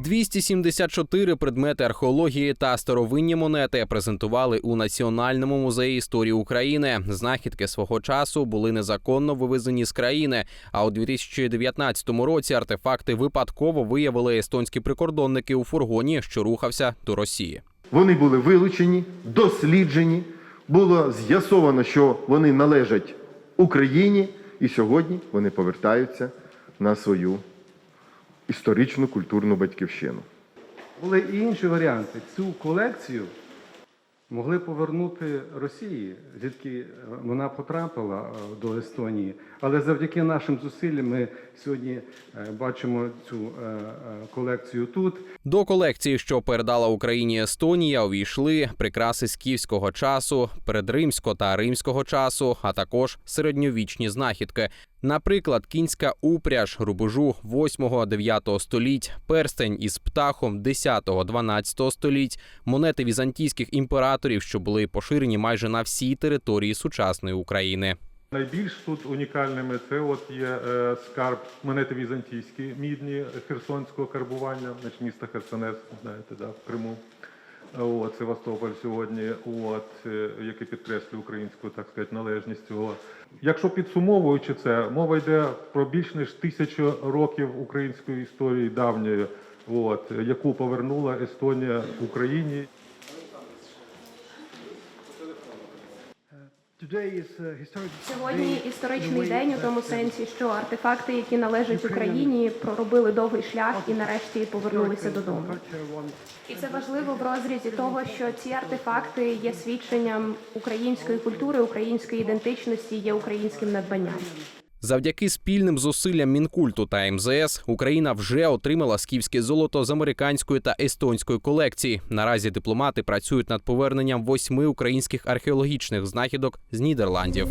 274 предмети археології та старовинні монети презентували у Національному музеї історії України. Знахідки свого часу були незаконно вивезені з країни. А у 2019 році артефакти випадково виявили естонські прикордонники у фургоні, що рухався до Росії. Вони були вилучені, досліджені. Було з'ясовано, що вони належать Україні, і сьогодні вони повертаються на свою історичну культурну батьківщину. Були і інші варіанти. Цю колекцію могли повернути Росії, звідки вона потрапила е, до Естонії. Але завдяки нашим зусиллям ми сьогодні е, бачимо цю е, колекцію тут. До колекції, що передала Україні Естонія, увійшли прикраси скіфського часу, передримського та римського часу, а також середньовічні знахідки. Наприклад, кінська упряж рубежу 8-9 століть, перстень із птахом 10-12 століть, монети візантійських імператорів, що були поширені майже на всій території сучасної України. Найбільш тут унікальними це от є е, скарб монети візантійські, мідні херсонського карбування, значить міста Херсонес, знаєте, да, в Криму. От, Севастополь сьогодні, от, е, який підкреслює українську, так сказати, належність цього. Якщо підсумовуючи це, мова йде про більш ніж тисячу років української історії давньої, от, яку повернула Естонія Україні. Сьогодні історичний день у тому сенсі, що артефакти, які належать Україні, проробили довгий шлях і нарешті повернулися додому. І це важливо в розрізі того, що ці артефакти є свідченням української культури, української ідентичності, є українським надбанням. Завдяки спільним зусиллям Мінкульту та МЗС Україна вже отримала скіфське золото з американської та естонської колекції. Наразі дипломати працюють над поверненням восьми українських археологічних знахідок з Нідерландів.